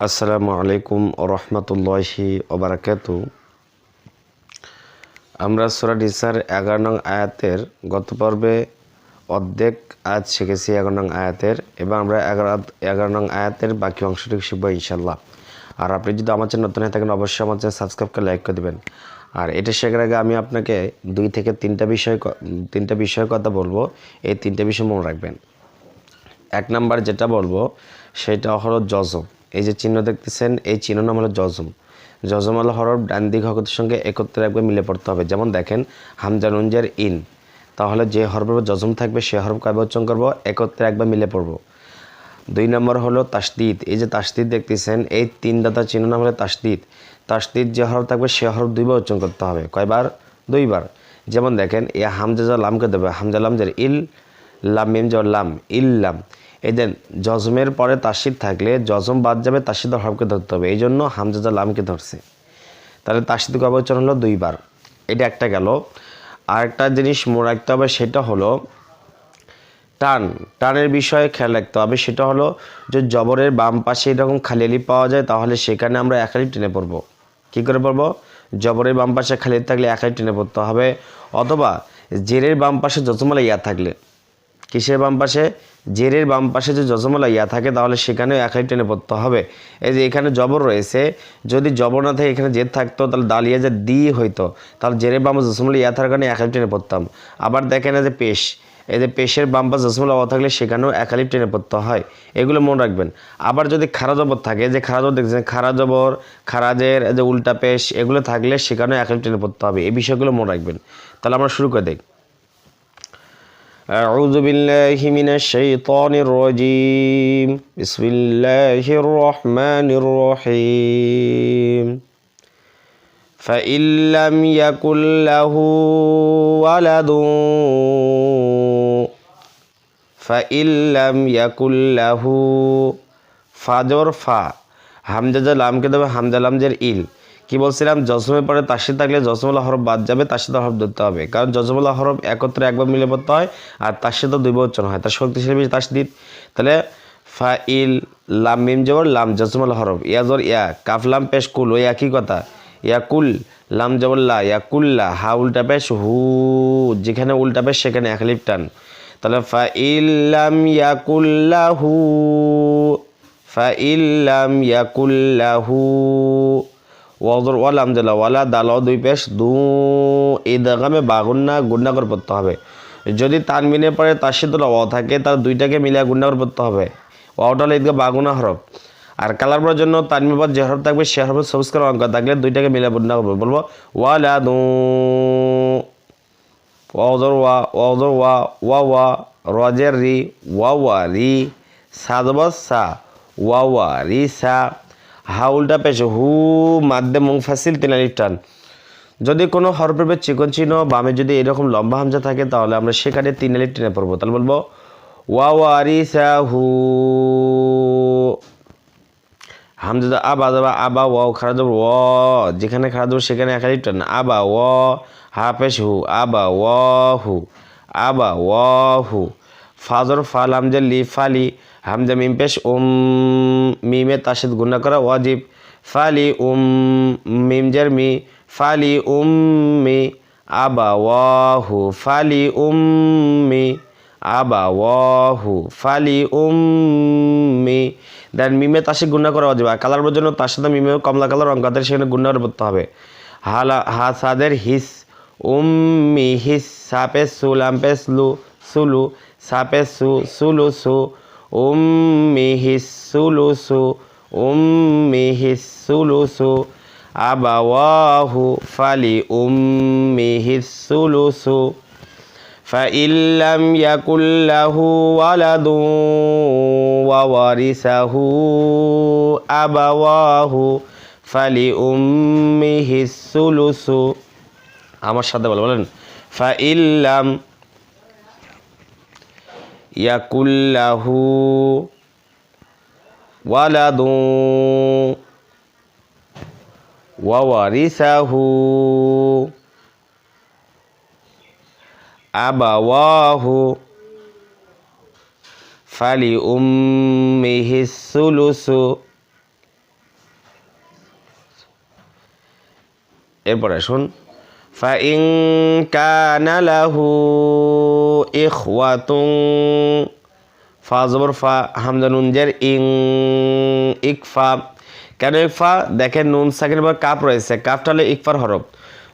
আসসালামু আলাইকুম রহমতুল্লাহি ওবরাকাত আমরা সুরা নিসার এগারো নং আয়াতের গত পর্বে অর্ধেক আয়াত শিখেছি, এগারো নং আয়াতের। এবং আমরা এগারো এগারো নং আয়াতের বাকি অংশটুকু শিখব ইনশাল্লাহ আর আপনি যদি আমার চ্যানেল নতুন হয়ে থাকেন, অবশ্যই আমার চ্যানেল সাবস্ক্রাইব করে লাইক করে দেবেন। আর এটা শেখার আগে আমি আপনাকে দুই থেকে তিনটা বিষয় তিনটা বিষয়ের কথা বলব। এই তিনটা বিষয় মনে রাখবেন। এক নাম্বার যেটা বলব, সেটা হলো জজম এই যে চিহ্ন দেখতেছেন, এই চিহ্ন নাম হলো জজম। জজম আল হরফ, ডান দিক হকতের সঙ্গে একত্রে একবার মিলে পড়তে হবে। যেমন দেখেন, হামজা নুনজের ইন। তাহলে যে হরফের জজম থাকবে, সে হরফ কয়বার উচ্চারণ করব? একত্রে একবার মিলে পড়ব। দুই নম্বর হলো তাসদিদ। এই যে তাসদিদ দেখতেছেন, এই তিন দাতা চিহ্ন নাম হলো তাসদিদ। তাসদিদ যে হরফ থাকবে, সে হরফ দুইবার উচ্চারণ করতে হবে। কয়বার? দুইবার। যেমন দেখেন, এ হামজা যা লামকে দেবে, হামজা লামজের ইল, লাম মিম যা লাম ইল্লাম এই দেন, জজমের পরে তাসিদ থাকলে জজম বাদ যাবে তাসিদ হরফকে ধরতে হবে। এই জন্য হামজা যা লামকে ধরছে। তাহলে তাসিদ কবে উচ্চারণ হলো দুইবার। এটা একটা গেল। আরেকটা জিনিস মনে রাখতে হবে, সেটা হলো টান। টানের বিষয়ে খেয়াল রাখতে হবে, সেটা হলো যে জবরের বাম পাশে এরকম খালি পাওয়া যায়, তাহলে সেখানে আমরা একালি টেনে পড়ব। কী করে পড়ব? জবরের বাম পাশে খালি থাকলে একালি টেনে পড়তে হবে। অথবা জেরের বাম পাশে যতমালা ইয়া থাকলে, কিসের বাম পাশে? জেরের বাম পাশে যে যজমালা ইয়া থাকে, তাহলে সেখানেও একাই টেনে পড়তে হবে। এই যে এখানে জবর রয়েছে, যদি জবর না থাকে, এখানে জের থাকতো, তাহলে দালিয়া যে দি হইতো, তাহলে জেরের বাম পাশে ইয়া থাকার কারণে একাই টেনে পড়তাম। আবার দেখেন যে পেশ, এই যে পেশের বাম পাশে যজমালা অ থাকলে সেখানেও একালিপ টেনে পড়তে হয়। এগুলো মনে রাখবেন। আবার যদি খারা জবর থাকে, যে খারা জবর দেখছেন, খারা জবর, খারাজের যে উল্টা পেশ, এগুলো থাকলে সেখানেও একালিপ টেনে পড়তে হবে। এই বিষয়গুলো মনে রাখবেন। তাহলে আমরা শুরু করে দিই। أعوذ بالله من الشيطان الرجيم بسم الله الرحمن الرحيم فإن لم يكن له ولد فإن لم يكن له ফাজর ফা হামজা যা লামকে দেবে হামজা লামজের ইল কি বলছিলাম? জজমের পরে তাসিদ থাকলে জজমুল্লাহ হরফ বাদ যাবে তাসিদ হরফ ধরতে হবে। কারণ জজমুল্লাহ হরফ একত্রে একবার মিলে পড়তে হয় আর তাসিদ দুইবার উচ্চারণ হয়। তার শক্তিশালী বেশি তাসদিদ তাহলে ফা ইল লাম, মিম জবর লাম জজমুল্লাহ হরফ ইয়াজর ইয়া। কাফ, লাম, পেশ, কুল। ওই একই কথা? ইয়াকুল লাম জবল্লা ইয়াকুল্লা হা, উল্টা পেশ, হু। যেখানে উল্টা পেশ, সেখানে এক লিপ টান। তাহলে ফা ইল্লাম ইয়াকুল্লাহু ফা ইল্লাম ইয়াকুল্লাহু ওয়াজর ওয়াল আমদুল্লাহ ওয়ালা দাল দুই পেশ দু এই দাগামে বাগুন্না গুন্না করে পড়তে হবে। যদি তানমিনের পরে সাথে অ থাকে তার দুইটাকে মিলিয়ে গুন্না করে পড়তে হবে। ওয়াটা হলো ঈদগা বাগুনা হরফ। আর কালার পড়ার জন্য তানমির পর যে হরফ থাকবে, সে হরফের সবুজ অঙ্ক থাকলে দুইটাকে মিলিয়ে গুন্না করব বলব, ওয়ালা দু ওয়াজর ওয়া ওয়াজর ওয়া ওয়া ওয়া রজের রি, ওয়া ওয়া রি সাদবস সা, ওয়া ওয়া রি সা হা উল্টা পেশ হু মাদ্দে মুংফাসিল তিনালি টান যদি কোনো হরফের চিকন চিহ্ন, বামে যদি এরকম লম্বা হামজা থাকে, তাহলে আমরা সেখানে তিন আলি টেনে পড়ব। তাহলে বলব, ওয়া ওয়া রি সা হু হামজা আবা দাবা, আবা ওয়াও খারাপ দেবো, ও। যেখানে খারাপ দেবো, সেখানে একালি টান। আবা ও, হা পেশ হু, আবা ও হু আবা ও হু ফাজর ফাল হামজা, লি ফালি হামজা মিম পেশ, উম, মিমে তার গুণা করা, ওয়াজিব। ফালি, উম, মিম জের মি ফালি উম্মি আবা ওয়াহু ফালি, উম, মি আবা ওয়াহু ফালি, উম, মি। দেন মিমে তার সাথে গুণা করা ওয়াজিব। কালার জন্য তার সাথে মিমে কমলা কালার অঙ্কাদের সেখানে গুণা করে পড়তে হবে। হালা হা সাদের হিস উম্মি হিস, সাপে, সুলাম পেস লু, সুলু, সাপে, সু, সুলু, সু উম্মিহি সুলুসু উম্মিহি সুলুসু আবাওয়াহু ফালি উম্মিহি সুলুসু فإن لم يكن له ولد وورثه أبواه فلأمه الثلث আমার সাথে বলে বলেন ফাইল্লাম يكن له ولد وورثه. أبواه فلأمه الثلث. এরপরে فإن كان له ইখওয়াতুং ফা, জবর ফা, হামজা নুনজের ইং, ইকফা। কেন ইকফা? দেখেন নুন সাকিনের পর কাপ রয়েছে। কাপটা হলো ইকফার হরফ।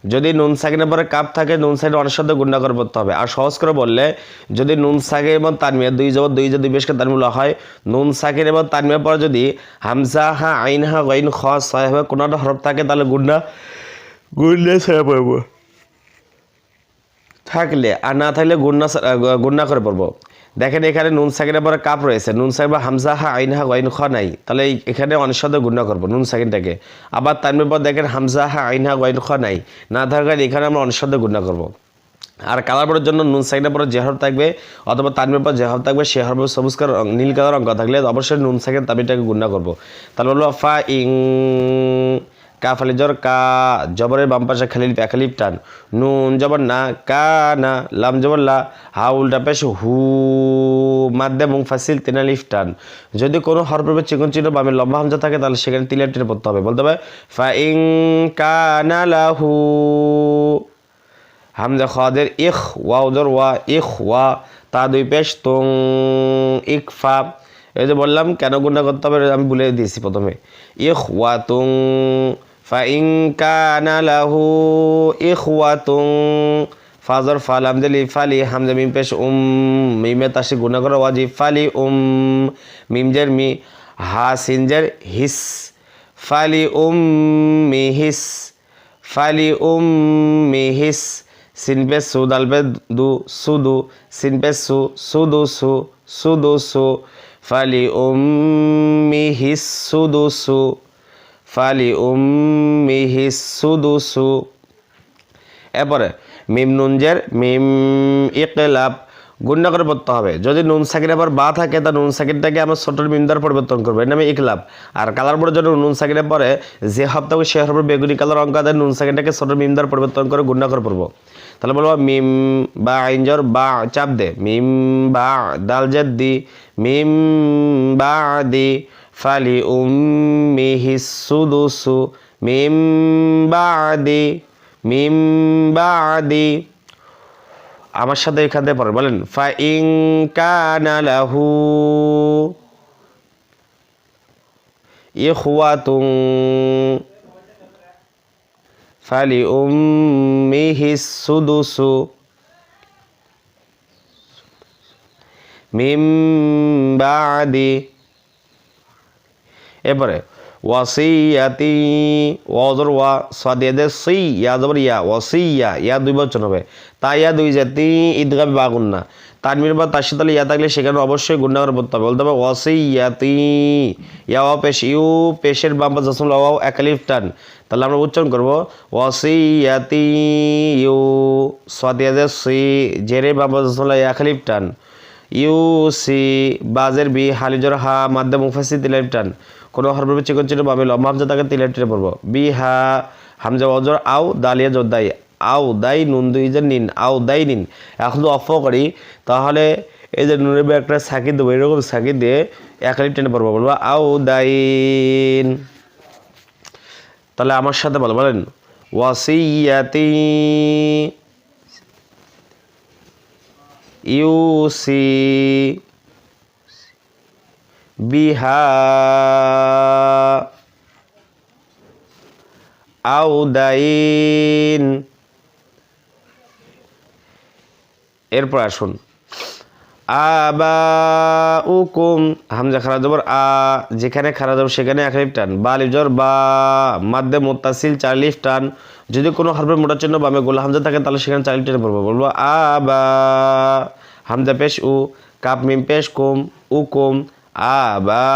যদি নুন সাকিনের পরে কাপ থাকে, নুন সাকিন অনেক শব্দ গুণা করে পড়তে হবে। আর সহজ করে বললে, যদি নুন সাকিন এবং তানমিয়া দুই জবর, দুই যদি বেশকে তানমূল হয়, নুন সাকিন এবং তানমিয়ার পরে যদি হামজা হা, আইন হা, গাইন, খ হবে কোনো একটা হরফ থাকে, তাহলে গুণা গুণলে ছেড়ে পড়ব থাকলে আর না থাকলে গুন্না গুন্না করে পড়ব। দেখেন এখানে নুন সাকিনের পরে কাপ রয়েছে। নুন সাকিন হামজা হা, আইন হা গাইন খ নাই। তাহলে এখানে অনেক শব্দ গুন্না করব নুন সাকিনটাকে। আবার তানমের পর দেখেন হামজা হা, আইন হা গাইন খ নাই। না থাকার এখানে আমরা অনেক শব্দ গুন্না করব। আর কালার বোর্ডের জন্য নুন সাইনের পরে যে হরফ থাকবে অথবা তানমের পর যে হরফ থাকবে, সে হরফ সবুজ নীল কালার অঙ্ক থাকলে অবশ্যই নুন সাইকের তাবিটাকে গুণা করব। তাহলে বলব ফা ইং কা ফালি জর, কা জবরের বাম পাশে খালিল প্যাখালিপ টান। নুন জবর না, কা না, লাম জবর লা, হা উল্টা পেশ হু মাদ্দে মুং ফাসিল তিনালিফ টান। যদি কোনো হরফের চিকন চিহ্ন বামে লম্বা হামজা থাকে, তাহলে সেখানে তিলের টেনে পড়তে হবে। বলতে হবে, ফা ইং কানা লাহু হামজা খাদের ইখ ওয়াউদর ওয়া, ইখ, ওয়া, তা দুই পেশ তুং ইকফা এই যে বললাম, কেন গুণা করতে হবে, আমি বলে দিয়েছি প্রথমে। ইখ, ওয়া, তুং ফা ইং কানা লাহু ইখ ওয়া তুং ফাজর ফাল হামজা ফালি হামজা মিম পেশ উম মিমে তাসি গুণা করা ওয়াজি ফালি উম মিমজের মি হা সিনজের হিস ফালি উম মি হিস ফালি উম মি হিস সিনপে সু দালপে দু সুদু সিনপে সু সুদু সু সুদু সু ফালি উম্মি হিস সুদু সু ফালি উম্মি হিস সুদু সু এরপরে মিম নুনজের মিম ইকলাব গুণনা করে পড়তে হবে। যদি নুন সাকির আবার বা থাকে, তা নুন সাকিরটাকে আমরা ছোটোর মিম দ্বারা পরিবর্তন করব। এর নামে ইকলাব। আর কালার বোর্ডের জন্য নুন সাকিরের পরে যে থাকবে সে হবের বেগুনি কালার অঙ্ক দেয়, নুন সাকিরটাকে ছোটোর মিম দ্বারা পরিবর্তন করে গুণনা করে পড়ব। তাহলে বলব মিম বা আইনজর বা চাপ দে। মিম বা দাল জেদ দি মিম বা দি। ফালি উম্মি হিসুদুসু মিম বা দি মিম বা দি আমার সাথে এখান থেকে পড়েন বলেন ফা ইং কানা লাহু ইখওয়াতুং ফালি উম্মিহি সুদুসু মিম বাদি। এরপরে ওয়াসিয়াতি, ওয়াজর ওয়া সাদিয়াদে সি, ইয়া জবর ইয়া, ওয়াসিয়া, ইয়া দুই বচন হবে। তা ইয়া দুই জাতি ঈদগামে বা গুন্না। তানমির বা তার সাথে ইয়া থাকলে সেখানে অবশ্যই গুন্না করে পড়তে হবে। বলতে হবে, ওয়াসিয়াতি, ইয়া ওয়া পেশ, ইউ পেশের বাম পাশ জসমুল ওয়াও একালিফ টান। তাহলে আমরা উচ্চারণ করব, ওয়াসিয়াতি, ইউ সাদিয়াদে সি, জেরে বাম পাশ জসমুল একালিফ টান। ইউ সি, বাজের বি, হালিজর হা মাধ্যম মুফাসি তিলের টান। কোনো হরফে চিকন চিহ্ন পাবে, লম্বা হামজা তাকে তিলের টেনে পড়ব। বি, হা, হামজা অজর আও, দালিয়া জোদ্দাই আও, দাই, নুন, দুই, যে, নিন। আও, দাই, নিন। এখন অফ করি, তাহলে এই যে নুনের একটা সাকি দেবো, এরকম সাকি দিয়ে একালি টেনে পড়ব। বলব, আও দাইন তাহলে আমার সাথে বলো, বলেন, ওয়াসিয়াতি ইউসি বিহা। আউদাইন। এরপর আসুন। আবা হামজা খারা জবর আ, যেখানে খারা জবর সেখানে এক লিফ টান। বা লিফ জবর বা, মাদ্দে মোত্তাসিল, চার লিফ টান। যদি কোনো হরফের মোটা চিহ্ন বামে গোলা হামজা থাকে, তাহলে সেখানে চার লিফ টেনে পড়ব। বলব, আবা, হামজা পেশ, উ, কাপ, মিম, পেশ, কুম উকুম আবা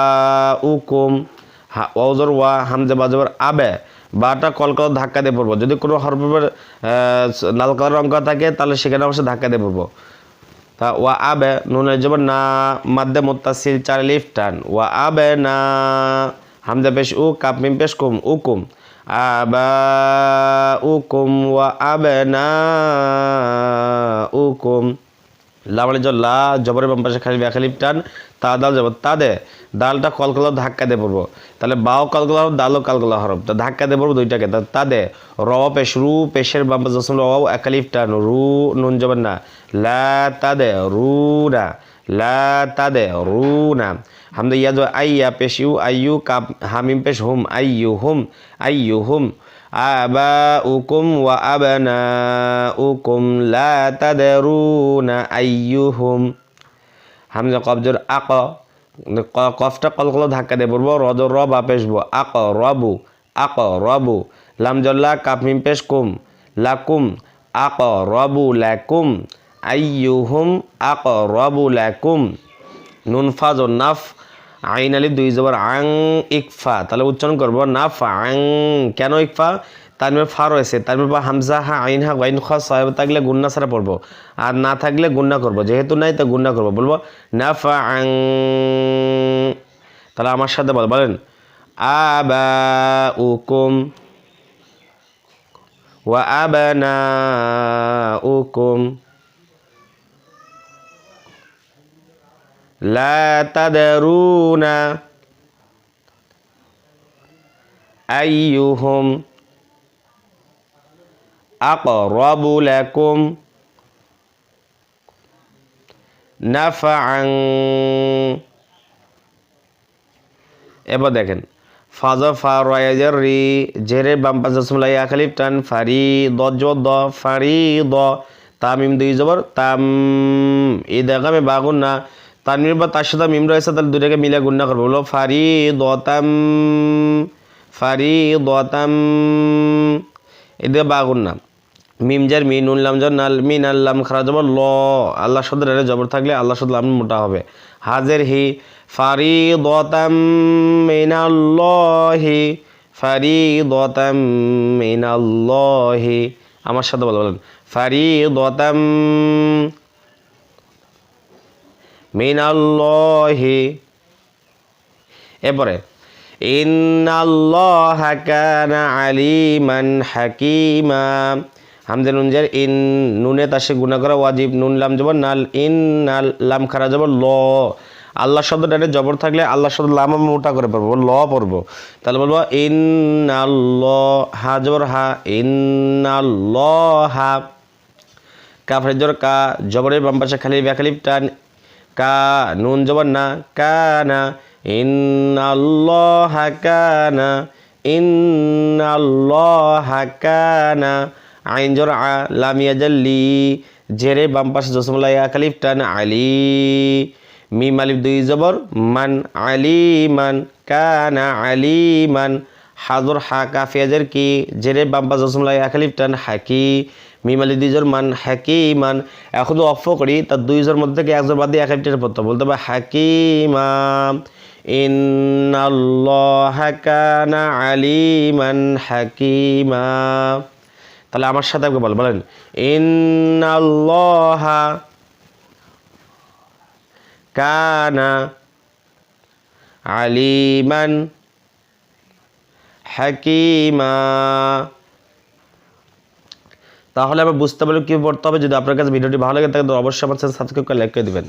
উকুম ওয়া, হামজা বাজবর আবে। বাটা কলকল ধাক্কা দিয়ে পড়ব। যদি কোনো হরফের লাল কালার অঙ্ক থাকে, তাহলে সেখানে অবশ্যই ধাক্কা দিয়ে পড়ব। তা, ওয়া, আবে, নুনের জবর না, মাদ্দে মুত্তাসিল, চার লিফ টান। ওয়া, আবে, না, হামজা পেশ, উ, কাপ, মিম পেশ, কুম উকুম আবা উকুম ওয়া, আবে, না উকুম লামালি জল লা জবরের বাম পাশে খালি ব্যাখালিপ টান, তা দাল যাব তা দে, দালটা কলকলা ধাক্কা দিয়ে পড়ব। তাহলে বাও কলকলা হরফ, দালও কলকলা হরফ, তা ধাক্কা দিয়ে পড়ব দুইটাকে, তা তা দে, র, পেশ, রু, পেশের বাম পাশে জসম র একালিপ টান, রু, নুন যাবেন না, লা, তা দে, রু, না, লা, তা দে, রু, না। হামদা ইয়াদ আইয়া পেশ, ইউ আইয়ু কাপ, হামিম, পেশ, হুম আইয়ু হুম আইয়ু হুম। আবাউকুম ওয়া আবনাউকুম লা তাদরুনা আইয়ুহুম। হামজা কবজর আক কফটা কল কল ধাক্কা দিয়ে পড়ব রদ র বা পেশবো আক রবু আক রবু লামজল্লা কাফমিম পেশ কুম, লাকুম, আক রবু লাকুম, আইয়ুহুম, আক রবু লাকুম। নুনফাজ নাফ আইন আলি দুই জবর আং ইকফা। তাহলে উচ্চারণ করব না ফা, আং। কেন ইকফা? তার মধ্যে ফা রয়েছে। তার মধ্যে হামজা হা, আইন হা গাইন খা সাহেব থাকলে গুন্না ছাড়া পড়ব। আর না থাকলে গুন্না করব। যেহেতু নাই তো গুন্না করব। বলব, না ফা, আং। তাহলে আমার সাথে বল, বলেন। আবা উকুম ওয়া আবানা উকুম لا تدرون أيهم أقرب لكم نفعا এবার দেখেন ফাজা ফা রয়াজের রি জেরে বাম পাশে সুমলাই আখালিফ টান ফারি দজ দ ফারি দ তামিম দুই জবর তাম এই দেখাবে বাগুন না তানমির বা তার সাথে মিম রয়েছে তাহলে দুটাকে মিলে গুণনা করব। বলো ফারি দতাম ফারি দতাম এদিকে বাগুন না। মিম জার, মি, নুন, লাম জন নাল মিন আল্লাম খারা জবর, ল। আল্লাহ শব্দ রে জবর থাকলে আল্লাহ শব্দ লাম মোটা হবে। হাজের, হি ফারি দতাম মিনাল্লাহি ফারি দতাম মিনাল্লাহি। আমার সাথে বলো, বলেন ফারি দতাম মিনাল্লাহি। এরপরে, ইন্নাল্লাহা কানা আলিমান হাকিমা। হামজে নুন জার, ইন নুনে তাসে গুণা করা ওয়াজিব, নুন লাম জবর, নাল ইন নাল লাম খারা জবর, ল। আল্লাহ শব্দটা জবর থাকলে আল্লাহ শব্দ লাম আমি মোটা করে পড়ব, ল পড়ব। তাহলে বলব ইন হা জবর হা, ইন্নাল্লাহা। কাফের জোর কা, জবরের বাম পাশে খালি ব্যাখালিপ টান কা, নুন না কানা ইন্নাল্লাহা কানা ইন্নাল্লাহা কানা আইন জোর আ লামিয়া জাল্লি জেরে বাম পাশে আকালিফ টান আলি। মিম আলিফ দুই জবর, মান আলিমান কানা আলিমান হাজর হা কাফিয়াজের কি? জেরে বাম পাশে জসমুল্লাহ আকালিফ টান হাকি। মিম আলি মান হাকিমান। এখন অফ করি তার দুইজোর মধ্যে থেকে একজন বাদ দিয়ে এক একটা পড়তে। বলতে হবে হাকিমা ইন্নাল্লাহা কানা আলিমান হাকিমা। তাহলে আমার সাথে একবার বল, বলেন, ইন্নাল্লাহা কানা আলিমান হাকিমা। তাহলে আমরা বুঝতে পারব কী পড়তে হবে? যদি আপনার কাছে ভিডিওটি ভালো লাগে, তাহলে অবশ্যই আমার সাথে সাবস্ক্রাইব করে লাইক করে দেবেন।